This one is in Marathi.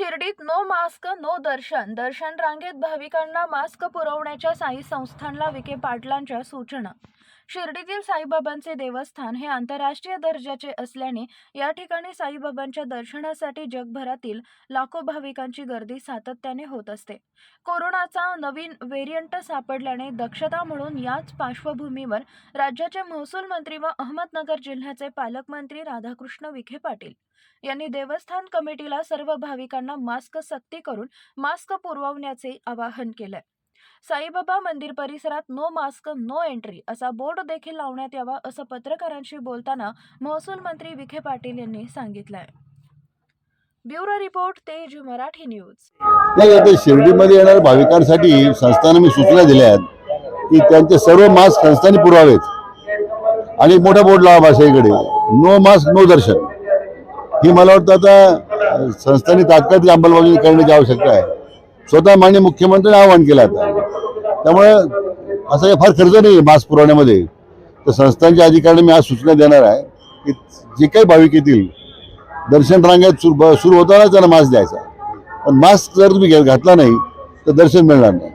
शिर्डीत नो मास्क नो दर्शन. दर्शन रांगेत भाविकांना मास्क पुरवण्याच्या साई संस्थानला विखे पाटलांच्या सूचना. शिर्डीतील साईबाबांचे देवस्थान हे आंतरराष्ट्रीय दर्जाचे असल्याने या ठिकाणी साईबाबांच्या दर्शनासाठी जगभरातील लाखो भाविकांची गर्दी सातत्याने होत असते. कोरोनाचा नवीन व्हेरियंट सापडल्याने दक्षता म्हणून याच पार्श्वभूमीवर राज्याचे महसूल मंत्री व अहमदनगर जिल्ह्याचे पालकमंत्री राधाकृष्ण विखे पाटील यांनी देवस्थान कमिटीला सर्व भाविकांना मास्क सक्ती करून मास्क पुरवण्याचे आवाहन केलंय. साईबाबा मंदिर परिसरात नो मास्क नो एंट्री असा बोर्ड देखील लावण्यात यावा असं पत्रकारांशी बोलताना महसूल मंत्री विखे पाटील यांनी सांगितलंय. ब्युरो रिपोर्ट तेज मराठी न्यूज. नाही आता शिर्डीमध्ये येणाऱ्या भाविकांसाठी संस्थानं मी सूचना दिल्या आहेत की त्यांचे सर्व मास्क संस्थांनी पुरवावेत आणि मोठा बोर्ड लावा भाषेकडे नो मास्क नो दर्शन. ही मला वाटतं आता संस्थांनी तात्काळ अंमलबजावणी करण्याची आवश्यकता आहे. स्वतः मान्य मुख्यमंत्र्यांनी आवाहन केलं आता. त्यामुळे असं काही फार खर्च नाही मास्क पुरवण्यामध्ये. तर संस्थांच्या अधिकाऱ्यांना मी आज सूचना देणार आहे की जे काही भाविक येतील दर्शन रांगेत सुरू सुरू होतानाच त्यांना मास्क द्यायचा. पण मास्क जर तुम्ही घातला नाही तर दर्शन मिळणार नाही.